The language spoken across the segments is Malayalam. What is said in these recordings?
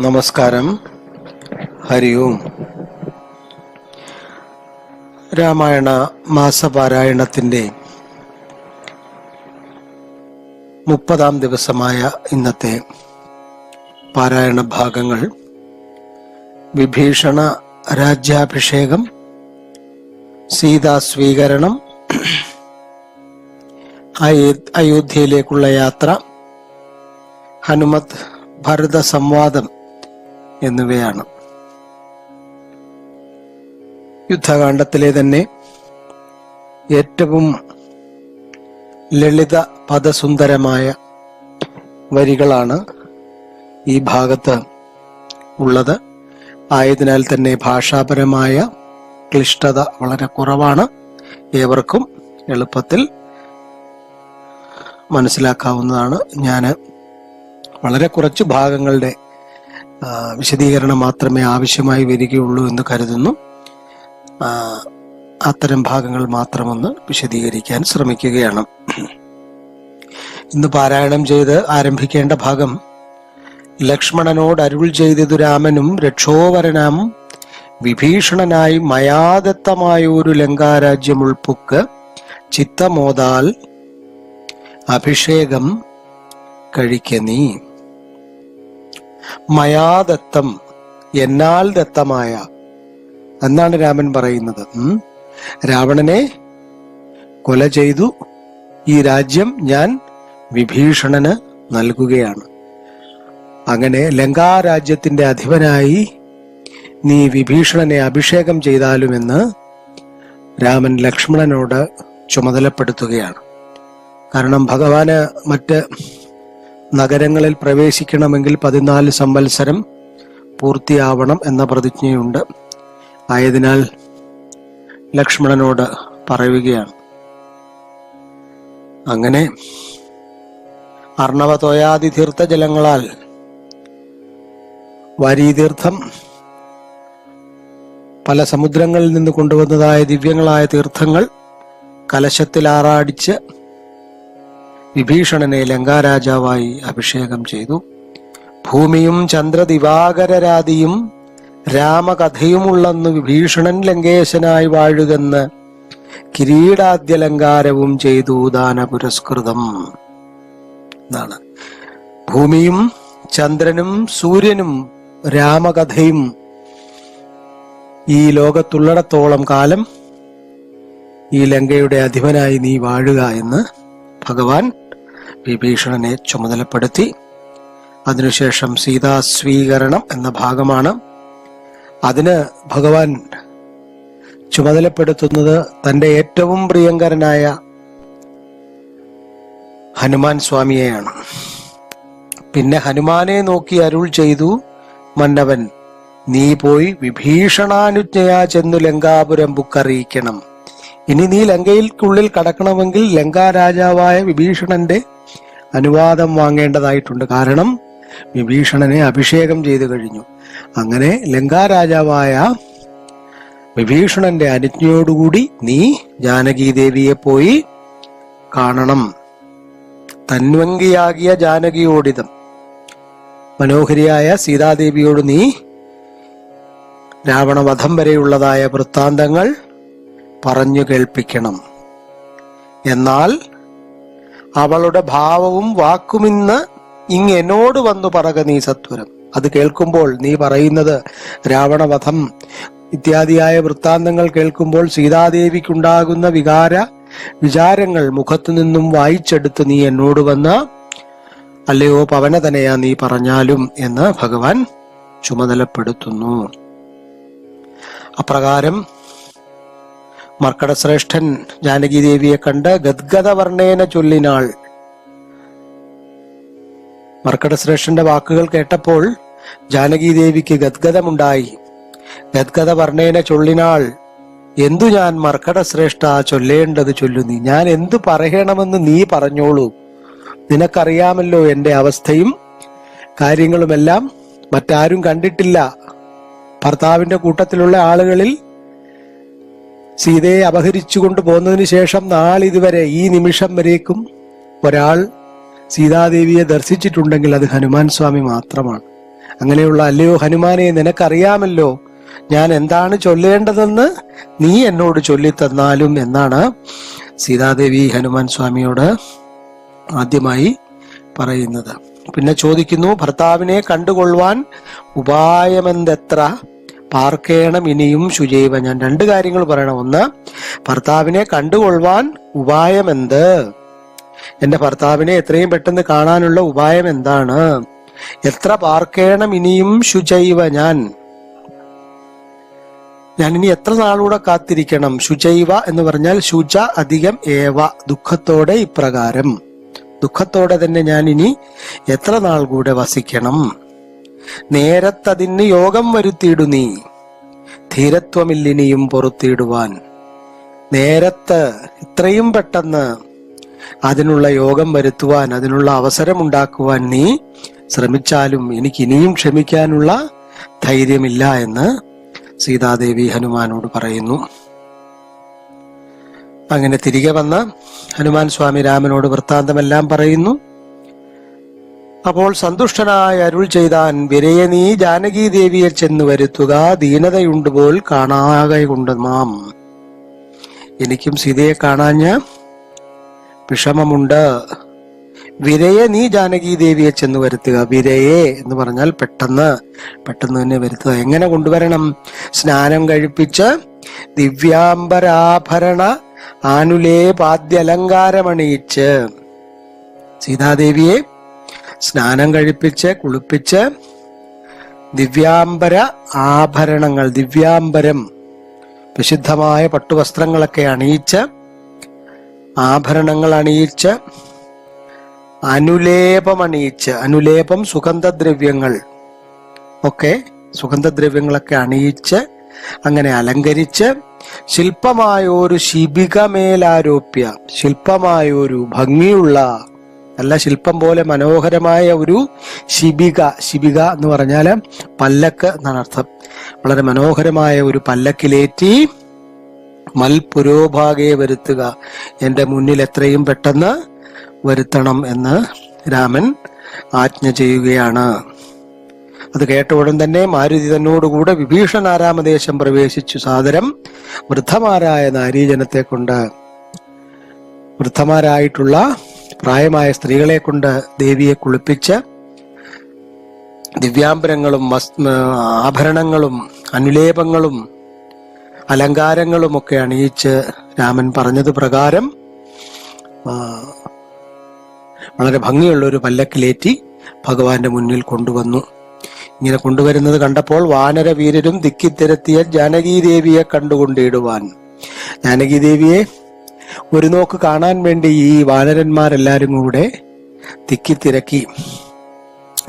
നമസ്കാരം. ഹരി ഓം. രാമായണ മാസപാരായണത്തിന്റെ മുപ്പതാം ദിവസമായ ഇന്നത്തെ പാരായണ ഭാഗങ്ങൾ. വിഭീഷണ രാജ്യാഭിഷേകം സീതാസ്വീകരണം അയോ- അയോധ്യയിലേക്കുള്ള യാത്ര ഹനുമത് ഭരത സംവാദം എന്നിവയാണ്. യുദ്ധകാണ്ഡത്തിലെ തന്നെ ഏറ്റവും ലളിത പദസുന്ദരമായ വരികളാണ് ഈ ഭാഗത്ത് ഉള്ളത്. ആയതിനാൽ തന്നെ ഭാഷാപരമായ ക്ലിഷ്ടത വളരെ കുറവാണ്. ഏവർക്കും എളുപ്പത്തിൽ മനസ്സിലാക്കാവുന്നതാണ്. ഞാൻ വളരെ കുറച്ച് ഭാഗങ്ങളുടെ വിശദീകരണം മാത്രമേ ആവശ്യമായി വരികയുള്ളൂ എന്ന് കരുതുന്നു. അത്തരം ഭാഗങ്ങൾ മാത്രമൊന്ന് വിശദീകരിക്കാൻ ശ്രമിക്കുകയാണ്. ഇന്ന് പാരായണം ചെയ്ത് ആരംഭിക്കേണ്ട ഭാഗം ലക്ഷ്മണനോട് അരുൾ ചെയ്തതു രാമനും രക്ഷോവരനാം വിഭീഷണനായി മയാദത്തമായ ഒരു ലങ്കാരാജ്യം ഉൾപ്പുക്ക് ചിത്തമോതാൽ അഭിഷേകം കഴിക്ക നീ മയാദത്തം എന്നാൽ ദത്തമായ. എന്നാണ് രാമൻ പറയുന്നത്. രാവണനെ കൊല ചെയ്തു. ഈ രാജ്യം ഞാൻ വിഭീഷണന് നൽകുകയാണ്. അങ്ങനെ ലങ്കാരാജ്യത്തിന്റെ അധിപനായി നീ വിഭീഷണനെ അഭിഷേകം ചെയ്താലുമെന്ന് രാമൻ ലക്ഷ്മണനോട് ചുമതലപ്പെടുത്തുകയാണ്. കാരണം ഭഗവാന് മറ്റ് നഗരങ്ങളിൽ പ്രവേശിക്കണമെങ്കിൽ പതിനാല് സംവത്സരം പൂർത്തിയാവണം എന്ന പ്രതിജ്ഞയുണ്ട്. ആയതിനാൽ ലക്ഷ്മണനോട് പറയുകയാണ്. അങ്ങനെ അർണവ തൊയാതി തീർത്ഥ ജലങ്ങളാൽ വാരീതീർത്ഥം പല സമുദ്രങ്ങളിൽ നിന്ന് കൊണ്ടുവന്നതായ ദിവ്യങ്ങളായ തീർത്ഥങ്ങൾ കലശത്തിൽ ആറാടിച്ച് വിഭീഷണനെ ലങ്കാരാജാവായി അഭിഷേകം ചെയ്തു. ഭൂമിയും ചന്ദ്രദിവാകരരാതിയും രാമകഥയുമുള്ളെന്ന് വിഭീഷണൻ ലങ്കേശനായി വാഴുകെന്ന് കിരീടാദ്യലങ്കാരവും ചെയ്തു ദാന പുരസ്കൃതം എന്നാണ് ഭൂമിയും ചന്ദ്രനും സൂര്യനും രാമകഥയും ഈ ലോകത്തുള്ളിടത്തോളം കാലം ഈ ലങ്കയുടെ അധിപനായി നീ വാഴുക എന്ന് ഭഗവാൻ വിഭീഷണനെ ചുമതലപ്പെടുത്തി. അതിനുശേഷം സീതാസ്വീകരണം എന്ന ഭാഗമാണ്. അതിന് ഭഗവാൻ ചുമതലപ്പെടുത്തുന്നത് തന്റെ ഏറ്റവും പ്രിയങ്കരനായ ഹനുമാൻ സ്വാമിയെയാണ്. പിന്നെ ഹനുമാനെ നോക്കി അരുൾ ചെയ്തു മന്നവൻ നീ പോയി വിഭീഷണാനുജ്ഞയാ ചെന്നു ലങ്കാപുരം ബുക്കറിയിക്കണം ഇനി നീ ലങ്കയിൽക്കുള്ളിൽ കടക്കണമെങ്കിൽ ലങ്കാ രാജാവായ വിഭീഷണന്റെ അനുവാദം വാങ്ങേണ്ടതായിട്ടുണ്ട്. കാരണം വിഭീഷണനെ അഭിഷേകം ചെയ്തു കഴിഞ്ഞു. അങ്ങനെ ലങ്കാ രാജാവായ വിഭീഷണന്റെ അനുജ്ഞയോടുകൂടി നീ ജാനകീദേവിയെ പോയി കാണണം. തന്വങ്കിയാകിയ ജാനകിയോടിതം. മനോഹരിയായ സീതാദേവിയോട് നീ രാവണവധം വരെയുള്ളതായ വൃത്താന്തങ്ങൾ പറഞ്ഞു കേൾപ്പിക്കണം. എന്നാൽ അവളുടെ ഭാവവും വാക്കുമിന്ന് ഇങ് എന്നോട് വന്നു പറക നീ സത്വരം. അത് കേൾക്കുമ്പോൾ നീ പറയുന്നത് രാവണവധം. ഇത്യാദിയായ വൃത്താന്തങ്ങൾ കേൾക്കുമ്പോൾ സീതാദേവിക്കുണ്ടാകുന്ന വികാര വിചാരങ്ങൾ മുഖത്തു നിന്നും വായിച്ചെടുത്ത് നീ എന്നോട് വന്ന് അല്ലയോ പവനതനയാ നീ പറഞ്ഞാലും എന്ന് ഭഗവാൻ ചുമതലപ്പെടുത്തുന്നു. അപ്രകാരം മർക്കടശ്രേഷ്ഠൻ ജാനകി ദേവിയെ കണ്ട് ഗദ്ഗത വർണേന ചൊല്ലിനാൾ. മർക്കടശ്രേഷ്ഠന്റെ വാക്കുകൾ കേട്ടപ്പോൾ ജാനകി ദേവിക്ക് ഗദ്ഗതമുണ്ടായി ഗദ്ഗത വർണേന ചൊല്ലിനാൾ. എന്തു ഞാൻ മർക്കടശ്രേഷ്ഠ ചൊല്ലേണ്ടത് നീ? ഞാൻ എന്തു പറയണമെന്ന് നീ പറഞ്ഞോളൂ. നിനക്കറിയാമല്ലോ എന്റെ അവസ്ഥയും കാര്യങ്ങളുമെല്ലാം മറ്റാരും കണ്ടിട്ടില്ല. ഭർത്താവിന്റെ കൂട്ടത്തിലുള്ള ആളുകളിൽ സീതയെ അപഹരിച്ചുകൊണ്ട് പോകുന്നതിന് ശേഷം നാളിതുവരെ ഈ നിമിഷം വരേക്കും ഒരാൾ സീതാദേവിയെ ദർശിച്ചിട്ടുണ്ടെങ്കിൽ അത് ഹനുമാൻ സ്വാമി മാത്രമാണ്. അങ്ങനെയുള്ള അല്ലയോ ഹനുമാനെ നിനക്കറിയാമല്ലോ ഞാൻ എന്താണ് ചൊല്ലേണ്ടതെന്ന് നീ എന്നോട് ചൊല്ലിത്തന്നാലും എന്നാണ് സീതാദേവി ഹനുമാൻ സ്വാമിയോട് ആദ്യമായി പറയുന്നത്. പിന്നെ ചോദിക്കുന്നു ഭർത്താവിനെ കണ്ടുകൊള്ളുവാൻ ഉപായമെന്തെത്ര? പാർക്കേണം ഇനിയും ശുചൈവ. ഞാൻ രണ്ട് കാര്യങ്ങൾ പറയണം. ഒന്ന് ഭർത്താവിനെ കണ്ടുകൊള്ളുവാൻ ഉപായമെന്ത് എന്റെ ഭർത്താവിനെ എത്രയും പെട്ടെന്ന് കാണാനുള്ള ഉപായം എന്താണ്? എത്ര പാർക്കേണം ഇനിയും ശുചൈവ ഞാൻ? ഞാൻ ഇനി എത്ര നാളൂടെ കാത്തിരിക്കണം? ശുചൈവ എന്ന് പറഞ്ഞാൽ ശുച അധികം ഏവ ദുഃഖത്തോടെ ഇപ്രകാരം. ദുഃഖത്തോടെ തന്നെ ഞാൻ ഇനി എത്ര നാൾ കൂടെ വസിക്കണം? നേരത്തതിന് യോഗം വരുത്തിയിടു നീ. ധീരത്വമില്ലിനിയും പൊറുത്തിയിടുവാൻ. നേരത്ത് ഇത്രയും പെട്ടെന്ന് അതിനുള്ള യോഗം വരുത്തുവാൻ അതിനുള്ള അവസരമുണ്ടാക്കുവാൻ നീ ശ്രമിച്ചാലും എനിക്ക് ഇനിയും ക്ഷമിക്കാനുള്ള ധൈര്യമില്ല എന്ന് സീതാദേവി ഹനുമാനോട് പറയുന്നു. അങ്ങനെ തിരികെ വന്ന ഹനുമാൻ സ്വാമി രാമനോട് വൃത്താന്തമെല്ലാം പറയുന്നു. അപ്പോൾ സന്തുഷ്ടനായ അരുൾ ചെയ്താൻ വിരയെ നീ ജാനകി ദേവിയെ ചെന്ന് വരുത്തുക. ദീനതയുണ്ട് പോൽ കാണാകെ കൊണ്ട് മാം എനിക്കും സീതയെ കാണാഞ്ഞ വിഷമമുണ്ട്. വിരയെ നീ ജാനകി ദേവിയെ ചെന്ന് വരുത്തുക. വിരയെ എന്ന് പറഞ്ഞാൽ പെട്ടെന്ന് പെട്ടെന്ന് തന്നെ വരുത്തുക. എങ്ങനെ കൊണ്ടുവരണം? സ്നാനം കഴിപ്പിച്ച് ദിവ്യാംബരാഭരണ ആനുലേ പാദ്യലങ്കാരമണിയിച്ച് സീതാദേവിയെ സ്നാനം കഴിപ്പിച്ച് കുളിപ്പിച്ച് ദിവ്യാംബര ആഭരണങ്ങൾ ദിവ്യാംബരം വിശുദ്ധമായ പട്ടുവസ്ത്രങ്ങളൊക്കെ അണിയിച്ച് ആഭരണങ്ങൾ അണിയിച്ച് അനുലേപം അണിയിച്ച് അനുലേപം സുഗന്ധദ്രവ്യങ്ങൾ ഒക്കെ സുഗന്ധദ്രവ്യങ്ങളൊക്കെ അണിയിച്ച് അങ്ങനെ അലങ്കരിച്ച് ശില്പമായ ഒരു ശിബികമേലാരോപ്യ ശില്പമായ ഒരു ഭംഗിയുള്ള നല്ല ശില്പം പോലെ മനോഹരമായ ഒരു ശിബിക ശിബിക എന്ന് പറഞ്ഞാൽ പല്ലക്ക് എന്നാണ് അർത്ഥം. വളരെ മനോഹരമായ ഒരു പല്ലക്കിലേറ്റി മൽപുരോഭാഗെ വരുത്തുക. എന്റെ മുന്നിൽ എത്രയും പെട്ടെന്ന് വരുത്തണം എന്ന് രാമൻ ആജ്ഞ ചെയ്യുകയാണ്. അത് കേട്ട ഉടൻ തന്നെ മാരുതി തന്നോടുകൂടെ വിഭീഷണാരാമദേശം പ്രവേശിച്ചു. സാദരം വൃദ്ധമാരായ നാരീജനത്തെ കൊണ്ട് വൃദ്ധമാരായിട്ടുള്ള പ്രായമായ സ്ത്രീകളെ കൊണ്ട് ദേവിയെ കുളിപ്പിച്ച് ദിവ്യാംബരങ്ങളും ആഭരണങ്ങളും അനുലേപങ്ങളും അലങ്കാരങ്ങളും ഒക്കെ അണിയിച്ച് രാമൻ പറഞ്ഞത് പ്രകാരം വളരെ ഭംഗിയുള്ള ഒരു പല്ലക്കിലേറ്റി ഭഗവാന്റെ മുന്നിൽ കൊണ്ടുവന്നു. ഇങ്ങനെ കൊണ്ടുവരുന്നത് കണ്ടപ്പോൾ വാനരവീരരും ദിക്കിത്തിരത്തിയ ജാനകീദേവിയെ കണ്ടുകൊണ്ടിടുവാൻ. ജാനകീദേവിയെ ഒരു നോക്ക് കാണാൻ വേണ്ടി ഈ വാനരന്മാരെല്ലാരും കൂടെ തിക്കിത്തിരക്കി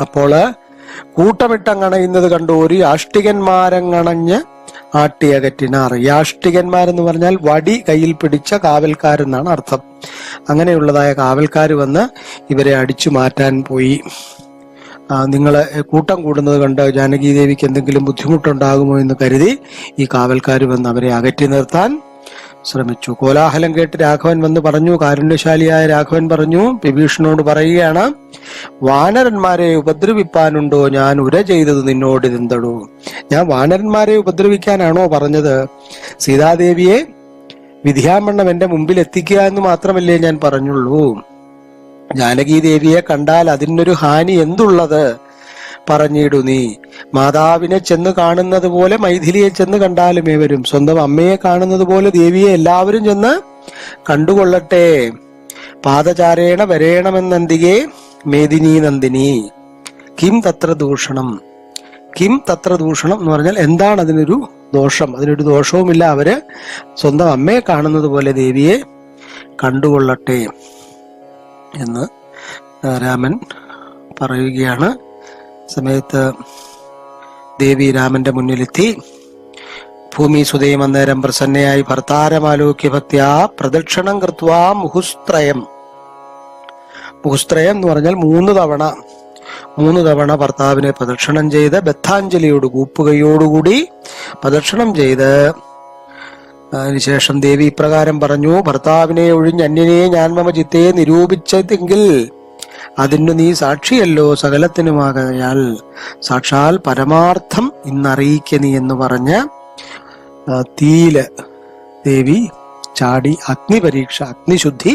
അപ്പോൾ കൂട്ടമിട്ടങ്ങണയുന്നത് കണ്ടു ഒരു യാഷ്ടികന്മാരങ്ങണഞ്ഞ് ആട്ടിയകറ്റിനാർ യാഷ്ടികന്മാരെന്ന് പറഞ്ഞാൽ വടി കയ്യിൽ പിടിച്ച കാവൽക്കാരെന്നാണ് അർത്ഥം. അങ്ങനെയുള്ളതായ കാവൽക്കാർ വന്ന് ഇവരെ അടിച്ചു മാറ്റാൻ പോയി. നിങ്ങൾ കൂട്ടം കൂടുന്നത് കണ്ട് ജാനകി ദേവിക്ക് എന്തെങ്കിലും ബുദ്ധിമുട്ടുണ്ടാകുമോ എന്ന് കരുതി ഈ കാവൽക്കാർ വന്ന് അവരെ അകറ്റി നിർത്താൻ ശ്രമിച്ചു. കോലാഹലം കേട്ട് രാഘവൻ വന്ന് പറഞ്ഞു കാരുണ്യശാലിയായ രാഘവൻ പറഞ്ഞു വിഭീഷണോട് പറയുകയാണ് വാനരന്മാരെ ഉപദ്രവിപ്പാനുണ്ടോ? ഞാൻ ഉര ചെയ്തത് നിന്നോട് ഇതെന്തടോ ഞാൻ വാനരന്മാരെ ഉപദ്രവിക്കാനാണോ പറഞ്ഞത്? സീതാദേവിയെ വിധിയാമണ്ണം എന്റെ മുമ്പിൽ എത്തിക്കുക എന്ന് മാത്രമല്ലേ ഞാൻ പറഞ്ഞുള്ളൂ. ജാനകി ദേവിയെ കണ്ടാൽ അതിനൊരു ഹാനി എന്തുള്ളത്? പറഞ്ഞിടു നീ. മാതാവിനെ ചെന്ന് കാണുന്നത് പോലെ മൈഥിലിയെ ചെന്ന് കണ്ടാലും ഏവരും. സ്വന്തം അമ്മയെ കാണുന്നത് പോലെ ദേവിയെ എല്ലാവരും ചെന്ന് കണ്ടുകൊള്ളട്ടെ. പാദചാരേണ വരേണമെന്നന്തികെ മേദിനി നന്ദിനി. കിം തത്ര ദൂഷണം. കിം തത്ര ദൂഷണം എന്ന് പറഞ്ഞാൽ എന്താണ് അതിനൊരു ദോഷം? അതിനൊരു ദോഷവുമില്ല. അവർ സ്വന്തം അമ്മയെ കാണുന്നത് പോലെ ദേവിയെ കണ്ടുകൊള്ളട്ടെ എന്ന് രാമൻ പറയുകയാണ്. സമയത്ത് ദേവി രാമന്റെ മുന്നിലെത്തി. ഭൂമി സുതയും അന്നേരം പ്രസന്നയായി ഭർത്താരമാലോക്യ ഭക്ത്യാ പ്രദക്ഷിണം കൃത്വാ മുഹുസ്ത്രയം. മുഹുസ്ത്രയം എന്ന് പറഞ്ഞാൽ മൂന്ന് തവണ. മൂന്ന് തവണ ഭർത്താവിനെ പ്രദക്ഷിണം ചെയ്ത് ബദ്ധാഞ്ജലിയോട് കൂപ്പുകയോടുകൂടി പ്രദക്ഷിണം ചെയ്ത്. അതിനുശേഷം ദേവി ഇപ്രകാരം പറഞ്ഞു ഭർത്താവിനെ ഒഴിഞ്ഞ് അന്യനെ ഞാൻ മമ ചിത്തയെ നിരൂപിച്ചതെങ്കിൽ അതിനു നീ സാക്ഷിയല്ലോ സകലത്തിനുമാകയാൽ. സാക്ഷാൽ പരമാർത്ഥം ഇന്നറിയിക്ക നീ എന്ന് പറഞ്ഞ് തീയിൽ ദേവി ചാടി അഗ്നിപരീക്ഷ അഗ്നിശുദ്ധി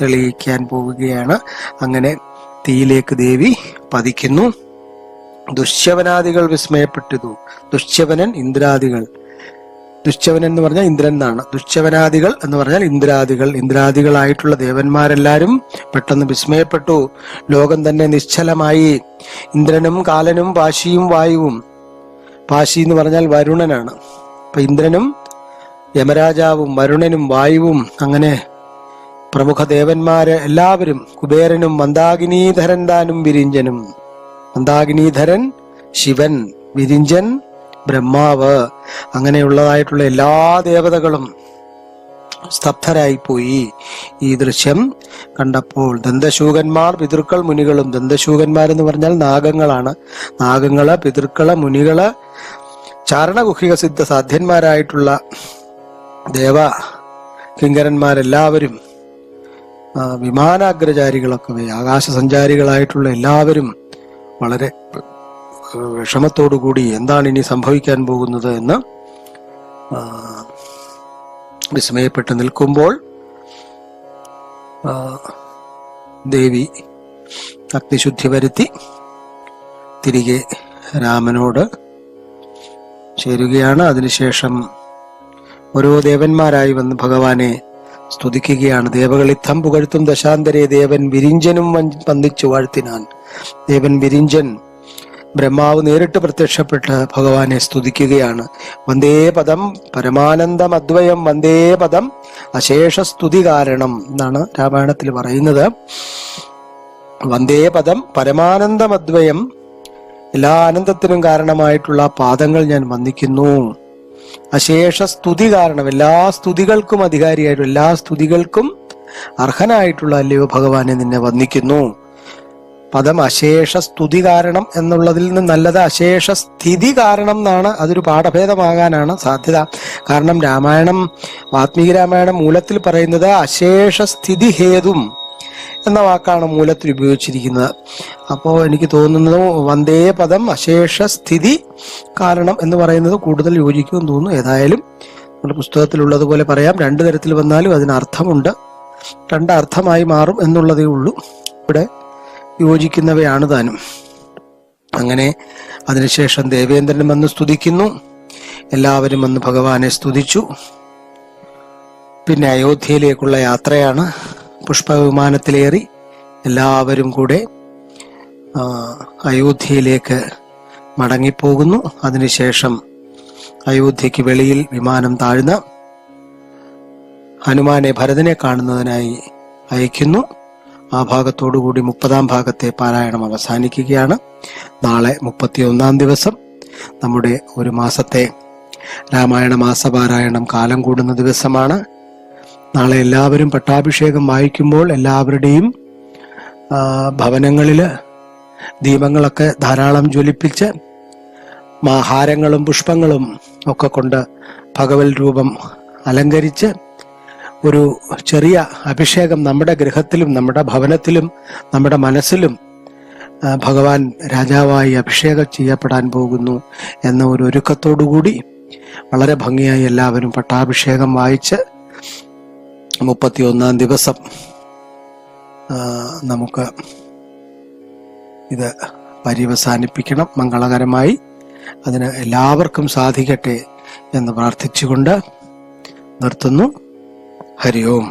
തെളിയിക്കാൻ പോവുകയാണ്. അങ്ങനെ തീയിലേക്ക് ദേവി പതിക്കുന്നു. ദുശ്യവനാദികൾ വിസ്മയപ്പെട്ടതു. ദുശ്യവനൻ ഇന്ദ്രാദികൾ. ദുശ്യവനൻ എന്ന് പറഞ്ഞാൽ ഇന്ദ്രൻ എന്നാണ്. ദുശ്ചവനാദികൾ എന്ന് പറഞ്ഞാൽ ഇന്ദ്രാദികൾ. ഇന്ദ്രാദികളായിട്ടുള്ള ദേവന്മാരെല്ലാരും പെട്ടെന്ന് വിസ്മയപ്പെട്ടു. ലോകം തന്നെ നിശ്ചലമായി. ഇന്ദ്രനും കാലനും പാശിയും വായുവും. പാശി എന്ന് പറഞ്ഞാൽ വരുണനാണ്. അപ്പൊ ഇന്ദ്രനും യമരാജാവും വരുണനും വായുവും അങ്ങനെ പ്രമുഖ ദേവന്മാര് എല്ലാവരും കുബേരനും മന്ദാകിനീധരൻ താനും വിരിഞ്ചനും. മന്ദാകിനീധരൻ ശിവൻ വിരിഞ്ചൻ ബ്രഹ്മാവ് അങ്ങനെയുള്ളതായിട്ടുള്ള എല്ലാ ദേവതകളും സ്തബ്ധരായിപ്പോയി ഈ ദൃശ്യം കണ്ടപ്പോൾ ദന്തശൂകന്മാർ പിതൃക്കൾ മുനികളും ദന്തശൂകന്മാരെന്ന് പറഞ്ഞാൽ നാഗങ്ങളാണ്. നാഗങ്ങൾ പിതൃക്കൾ മുനികൾ ചാരണഗുഹിക സിദ്ധ സാധ്യന്മാരായിട്ടുള്ള ദേവ കിങ്കരന്മാരെല്ലാവരും വിമാനാഗ്രചാരികളൊക്കെ ആകാശ ആകാശസഞ്ചാരികളായിട്ടുള്ള എല്ലാവരും വളരെ വിഷമത്തോടുകൂടി എന്താണ് ഇനി സംഭവിക്കാൻ പോകുന്നത് എന്ന് വിസ്മയപ്പെട്ട് നിൽക്കുമ്പോൾ ദേവി അഗ്നിശുദ്ധി വരുത്തി തിരികെ രാമനോട് ചേരുകയാണ്. അതിനുശേഷം ഓരോ ദേവന്മാരായി വന്ന് ഭഗവാനെ സ്തുതിക്കുകയാണ്. ദേവകളിത്തം പുകഴ്ത്തും ദശാന്തരെ ദേവൻ വിരിഞ്ചനും വന്ദിച്ചു വാഴ്ത്തിനാൻ. ദേവൻ വിരിഞ്ചൻ ബ്രഹ്മാവ് നേരിട്ട് പ്രത്യക്ഷപ്പെട്ട് ഭഗവാനെ സ്തുതിക്കുകയാണ്. വന്ദേ പദം പരമാനന്ദം അദ്വയം വന്ദേ പദം അശേഷ സ്തുതി കാരണം എന്നാണ് രാമായണത്തിൽ പറയുന്നത്. വന്ദേ പദം പരമാനന്ദം അദ്വയം എല്ലാ ആനന്ദത്തിനും കാരണമായിട്ടുള്ള പാദങ്ങൾ ഞാൻ വന്ദിക്കുന്നു. അശേഷ സ്തുതി കാരണം എല്ലാ സ്തുതികൾക്കും അധികാരിയായിട്ടുള്ള എല്ലാ സ്തുതികൾക്കും അർഹനായിട്ടുള്ള അല്ലയോ ഭഗവാനെ നിന്നെ വന്ദിക്കുന്നു. പദം അശേഷ സ്തുതി കാരണം എന്നുള്ളതിൽ നിന്ന് നല്ലത് അശേഷ സ്ഥിതി കാരണം എന്നാണ്. അതൊരു പാഠഭേദമാകാനാണ് സാധ്യത. കാരണം രാമായണം വാത്മീകി രാമായണം മൂലത്തിൽ പറയുന്നത് അശേഷ സ്ഥിതി ഹേതും എന്ന വാക്കാണ് മൂലത്തിൽ ഉപയോഗിച്ചിരിക്കുന്നത്. അപ്പോൾ എനിക്ക് തോന്നുന്നത് വന്ദേ പദം അശേഷ സ്ഥിതി കാരണം എന്ന് പറയുന്നത് കൂടുതൽ യോജിക്കുമെന്ന് തോന്നുന്നു. ഏതായാലും നമ്മുടെ പുസ്തകത്തിലുള്ളതുപോലെ പറയാം. രണ്ട് തരത്തിൽ വന്നാലും അതിന് അർത്ഥമുണ്ട് രണ്ട് അർത്ഥമായി മാറും എന്നുള്ളതേ ഉള്ളൂ. ഇവിടെ യോജിക്കുന്നവയാണ് താനും അങ്ങനെ അതിനുശേഷം ദേവേന്ദ്രൻ വന്ന് സ്തുതിക്കുന്നു. എല്ലാവരും വന്ന് ഭഗവാനെ സ്തുതിച്ചു. പിന്നെ അയോധ്യയിലേക്കുള്ള യാത്രയാണ്. പുഷ്പവിമാനത്തിലേറി എല്ലാവരും കൂടെ അയോധ്യയിലേക്ക് മടങ്ങിപ്പോകുന്നു. അതിനുശേഷം അയോധ്യയ്ക്ക് വെളിയിൽ വിമാനം താഴ്ന്ന ഹനുമാനെ ഭരതനെ കാണുന്നതിനായി അയക്കുന്നു. ആ ഭാഗത്തോടുകൂടി മുപ്പതാം ഭാഗത്തെ പാരായണം അവസാനിക്കുകയാണ്. നാളെ മുപ്പത്തിയൊന്നാം ദിവസം നമ്മുടെ ഒരു മാസത്തെ രാമായണ മാസപാരായണം കാലം കൂടുന്ന ദിവസമാണ്. നാളെ എല്ലാവരും പട്ടാഭിഷേകം വായിക്കുമ്പോൾ എല്ലാവരുടെയും ഭവനങ്ങളിൽ ദീപങ്ങളൊക്കെ ധാരാളം ജ്വലിപ്പിച്ച് മാഹാരങ്ങളും പുഷ്പങ്ങളും ഒക്കെ കൊണ്ട് ഭഗവത് രൂപം അലങ്കരിച്ച് ഒരു ചെറിയ അഭിഷേകം നമ്മുടെ ഗൃഹത്തിലും നമ്മുടെ ഭവനത്തിലും നമ്മുടെ മനസ്സിലും ഭഗവാൻ രാജാവായി അഭിഷേകം ചെയ്യപ്പെടാൻ പോകുന്നു എന്ന ഒരു ഒരുക്കത്തോടുകൂടി വളരെ ഭംഗിയായി എല്ലാവരും പട്ടാഭിഷേകം വായിച്ച് മുപ്പത്തി ഒന്നാം ദിവസം നമുക്ക് ഇത് പര്യവസാനിപ്പിക്കണം മംഗളകരമായി. അതിന് എല്ലാവർക്കും സാധിക്കട്ടെ എന്ന് പ്രാർത്ഥിച്ചുകൊണ്ട് നിർത്തുന്നു. ഹരി ഓം